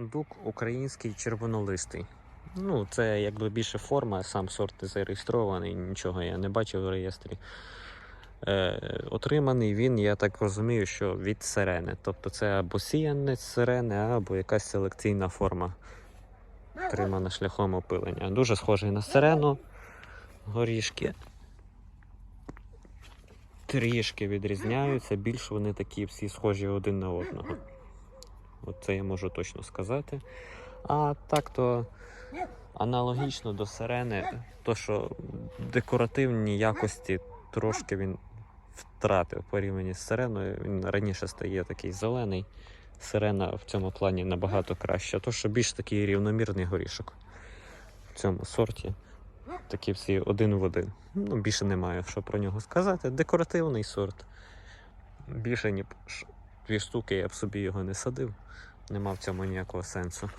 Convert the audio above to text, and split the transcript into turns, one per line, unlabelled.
Дук український червонолистий. Ну, це якби більше форма, сам сорт зареєстрований, нічого я не бачив в реєстрі. Е, отриманий він, я так розумію, що від сирени. Тобто це або сіянець сирени, або якась селекційна форма, отримана шляхом опилення. Дуже схожий на сирену. Горішки трішки відрізняються, більш вони такі всі схожі один на одного. От це я можу точно сказати. А так то аналогічно до сирени, то що декоративні якості трошки він втратив порівняні з сиреною. Він раніше стає такий зелений. Сирена в цьому плані набагато краща. То що більш такий рівномірний горішок в цьому сорті. Такі всі один в один. Ну, більше немає що про нього сказати. Декоративний сорт. Більше ніж дві штуки я б собі його не садив. Нема в цьому ніякого сенсу.